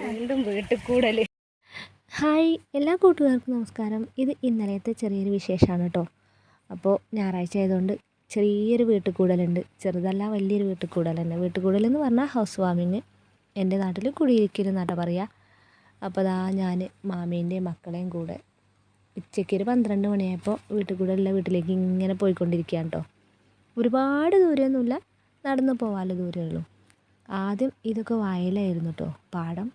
വീണ്ടും വീട്ടിൽ കൂടൽ ഹായ് എല്ലാ കൂട്ടുകാർക്കും നമസ്കാരം. ഇത് ഇന്നലത്തെ ചെറിയൊരു വിശേഷമാണ് കേട്ടോ അപ്പോൾ ഞായറാഴ്ച ആയതുകൊണ്ട് ചെറിയൊരു വീട്ടിൽ കൂടലുണ്ട് ചെറുതല്ല വലിയൊരു വീട്ടിൽ കൂടലുണ്ട് വീട്ടിൽ കൂടലെന്ന് പറഞ്ഞാൽ ഹൗസ് വാമിങ് എന്റെ നാട്ടിൽ കുടിയിരിക്കലും നട പറയുക അപ്പോൾ അതാ ഞാൻ മാമീന്റെയും മക്കളെയും കൂടെ ഉച്ചയ്ക്ക് ഒരു പന്ത്രണ്ട് മണിയായപ്പോൾ വീട്ടിൽ കൂടലുള്ള വീട്ടിലേക്ക് ഇങ്ങനെ പോയിക്കൊണ്ടിരിക്കുകയാണ് കേട്ടോ ഒരുപാട് ദൂരമൊന്നുമില്ല നടന്ന് പോകാനുള്ള ദൂരമേ ഉള്ളൂ. ആദ്യം ഇതൊക്കെ വയലായിരുന്നു കേട്ടോ പാടം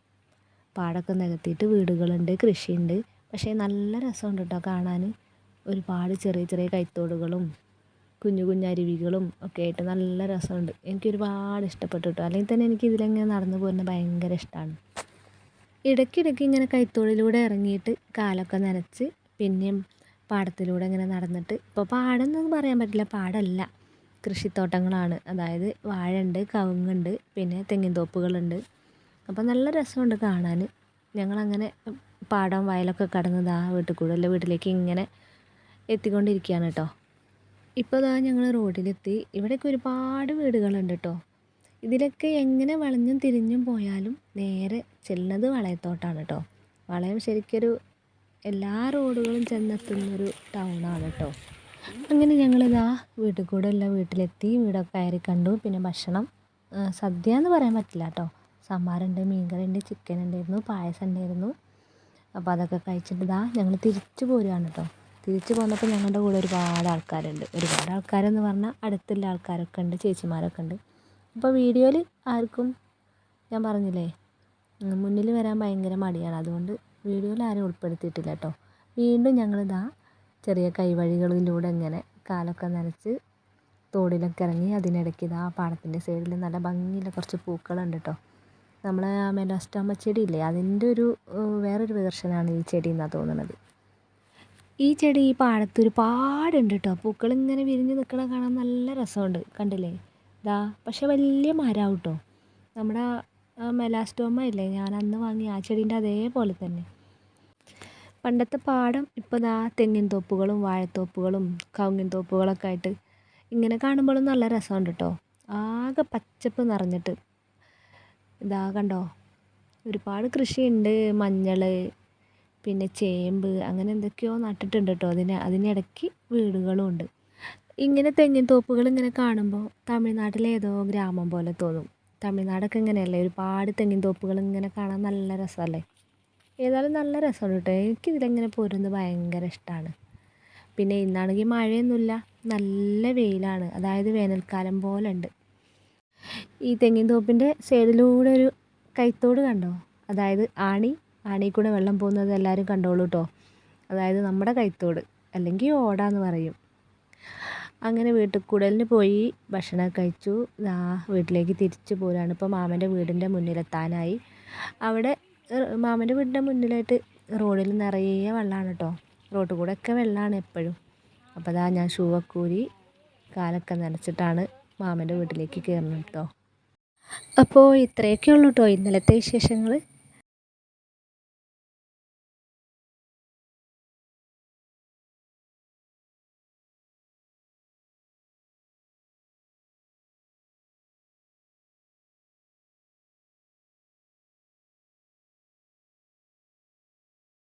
പാടമൊക്കെ നികത്തിയിട്ട് വീടുകളുണ്ട് കൃഷിയുണ്ട്. പക്ഷേ നല്ല രസമുണ്ട് കേട്ടോ കാണാൻ. ഒരുപാട് ചെറിയ ചെറിയ കൈത്തോടുകളും കുഞ്ഞു കുഞ്ഞു അരുവികളും ഒക്കെ ആയിട്ട് നല്ല രസമുണ്ട്. എനിക്ക് ഒരുപാട് ഇഷ്ടപ്പെട്ടു കേട്ടോ അല്ലെങ്കിൽ തന്നെ എനിക്ക് ഇതിലെങ്ങനെ നടന്നു പോകുന്നത് ഭയങ്കര ഇഷ്ടമാണ്. ഇടയ്ക്കിടയ്ക്ക് ഇങ്ങനെ കൈത്തോടിലൂടെ ഇറങ്ങിയിട്ട് കാലൊക്കെ നനച്ച് പിന്നെയും പാടത്തിലൂടെ ഇങ്ങനെ നടന്നിട്ട് ഇപ്പോൾ പാടം എന്നൊന്നും പറയാൻ പറ്റില്ല. പാടല്ല കൃഷിത്തോട്ടങ്ങളാണ്. അതായത് വാഴ ഉണ്ട് കവുങ്ങുണ്ട് പിന്നെ തെങ്ങിൻ തോപ്പുകളുണ്ട്. അപ്പോൾ നല്ല രസമുണ്ട് കാണാൻ ഞങ്ങളങ്ങനെ പാടം വയലൊക്കെ കടന്നത് ആ വീട്ടിൽ കൂടെ അല്ല വീട്ടിലേക്ക് ഇങ്ങനെ എത്തിക്കൊണ്ടിരിക്കുകയാണ് കേട്ടോ ഇപ്പോൾ ഇതാ ഞങ്ങൾ റോഡിലെത്തി. ഇവിടെയൊക്കെ ഒരുപാട് വീടുകളുണ്ട് കേട്ടോ ഇതിലൊക്കെ എങ്ങനെ വളഞ്ഞും തിരിഞ്ഞും പോയാലും നേരെ ചെല്ലുന്നത് വളയത്തോട്ടാണ് കേട്ടോ വളയം ശരിക്കൊരു എല്ലാ റോഡുകളും ചെന്നെത്തുന്നൊരു ടൗണാണ് കേട്ടോ അങ്ങനെ ഞങ്ങളിതാ വീട്ടിൽ കൂടെ എല്ലാം വീട്ടിലെത്തി. വീടൊക്കെ കയറി കണ്ടു. പിന്നെ ഭക്ഷണം സദ്യ എന്ന് പറയാൻ പറ്റില്ല കേട്ടോ സാമ്പാറുണ്ട് മീൻകറിയുണ്ട് ചിക്കൻ ഉണ്ടായിരുന്നു പായസം ഉണ്ടായിരുന്നു അപ്പോൾ അതൊക്കെ കഴിച്ചിട്ട് ഇതാ ഞങ്ങൾ തിരിച്ചു പോരുകയാണ് കേട്ടോ തിരിച്ചു പോന്നപ്പോൾ ഞങ്ങളുടെ കൂടെ ഒരുപാട് ആൾക്കാരുണ്ട്. ഒരുപാട് ആൾക്കാരെന്ന് പറഞ്ഞാൽ അടുത്തുള്ള ആൾക്കാരൊക്കെ ഉണ്ട് ചേച്ചിമാരൊക്കെ ഉണ്ട്. അപ്പോൾ വീഡിയോയിൽ ആർക്കും ഞാൻ പറഞ്ഞില്ലേ മുന്നിൽ വരാൻ ഭയങ്കര മടിയാണ്. അതുകൊണ്ട് വീഡിയോയിൽ ആരും ഉൾപ്പെടുത്തിയിട്ടില്ല കേട്ടോ വീണ്ടും ഞങ്ങളിതാ ചെറിയ കൈവഴികളിലൂടെ ഇങ്ങനെ കാലൊക്കെ നനച്ച് തോടിലൊക്കെ ഇറങ്ങി അതിനിടയ്ക്ക് ഇതാ പാടത്തിന്റെ സൈഡിൽ നല്ല ഭംഗിയുള്ള കുറച്ച് പൂക്കളുണ്ട് കേട്ടോ നമ്മളെ ആ മെലാസ്റ്റോമ ചെടിയില്ലേ അതിന്റെ ഒരു വേറൊരു വേർഷനാണ് ഈ ചെടി എന്നാണ് തോന്നുന്നത് ഈ ചെടി ഈ പാടത്ത് ഒരുപാടുണ്ട് കേട്ടോ പൂക്കളിങ്ങനെ വിരിഞ്ഞ് നിൽക്കണ കാണാൻ നല്ല രസമുണ്ട്. കണ്ടില്ലേ? ഇതാ പക്ഷേ വലിയ മരമാവും കേട്ടോ നമ്മുടെ മെലാസ്റ്റോമ ഇല്ലേ? ഞാൻ അന്ന് വാങ്ങിയ ആ ചെടീന്റെ അതേപോലെ തന്നെ. പണ്ടത്തെ പാടം ഇപ്പോൾ ദാ തെങ്ങിൻ തോപ്പുകളും വാഴത്തോപ്പുകളും കവുങ്ങിൻ തോപ്പുകളൊക്കെ ആയിട്ട് ഇങ്ങനെ കാണുമ്പോഴും നല്ല രസമുണ്ട് കേട്ടോ ആകെ പച്ചപ്പ് നിറഞ്ഞിട്ട്. ഇതാ കണ്ടോ? ഒരുപാട് കൃഷിയുണ്ട്. മഞ്ഞൾ പിന്നെ ചേമ്പ് അങ്ങനെ എന്തൊക്കെയോ നട്ടിട്ടുണ്ട് കേട്ടോ. അതിന് അതിനിടയ്ക്ക് വീടുകളും ഉണ്ട്. ഇങ്ങനെ തെങ്ങിൻ തോപ്പുകൾ ഇങ്ങനെ കാണുമ്പോൾ തമിഴ്നാട്ടിലെ ഏതോ ഗ്രാമം പോലെ തോന്നും. തമിഴ്നാടൊക്കെ ഇങ്ങനെയല്ലേ? ഒരുപാട് തെങ്ങിൻ തോപ്പുകൾ ഇങ്ങനെ കാണാൻ നല്ല രസമല്ലേ? ഏതായാലും നല്ല രസമാണ് കേട്ടോ. എനിക്കിതിലെങ്ങനെ പോരുന്നത് ഭയങ്കര ഇഷ്ടമാണ് പിന്നെ ഇന്നാണെങ്കിൽ മഴയൊന്നുമില്ല. നല്ല വെയിലാണ്. അതായത് വേനൽക്കാലം പോലെ ഉണ്ട്. ഈ തെങ്ങിൻ തോപ്പിന്റെ സൈഡിലൂടെ ഒരു കൈത്തോട് കണ്ടോ? അതായത് ആണി ആണി കൂടെ വെള്ളം പോകുന്നത് എല്ലാവരും കണ്ടോളൂ കേട്ടോ അതായത് നമ്മുടെ കൈത്തോട് അല്ലെങ്കിൽ ഓടാന്ന് പറയും. അങ്ങനെ വീട്ടിൽ കൂടലിന് പോയി ഭക്ഷണം കഴിച്ചു. ആ വീട്ടിലേക്ക് തിരിച്ചു പോരാണ്. ഇപ്പോൾ മാമന്റെ വീടിന്റെ മുന്നിലെത്താനായി. അവിടെ മാമന്റെ വീടിന്റെ മുന്നിലായിട്ട് റോഡിൽ നിറയെ വെള്ളമാണ് കേട്ടോ റോഡ് കൂടെ ഒക്കെ വെള്ളമാണ് എപ്പോഴും. അപ്പോൾ അതാ ഞാൻ ഷൂ ഒക്കെ ഊരി കാലൊക്കെ നനച്ചിട്ടാണ് മാമന്റെ വീട്ടിലേക്ക് കയറണം കേട്ടോ അപ്പോൾ ഇത്രയൊക്കെ ഉള്ളൂ കേട്ടോ ഇന്നലത്തെ വിശേഷങ്ങൾ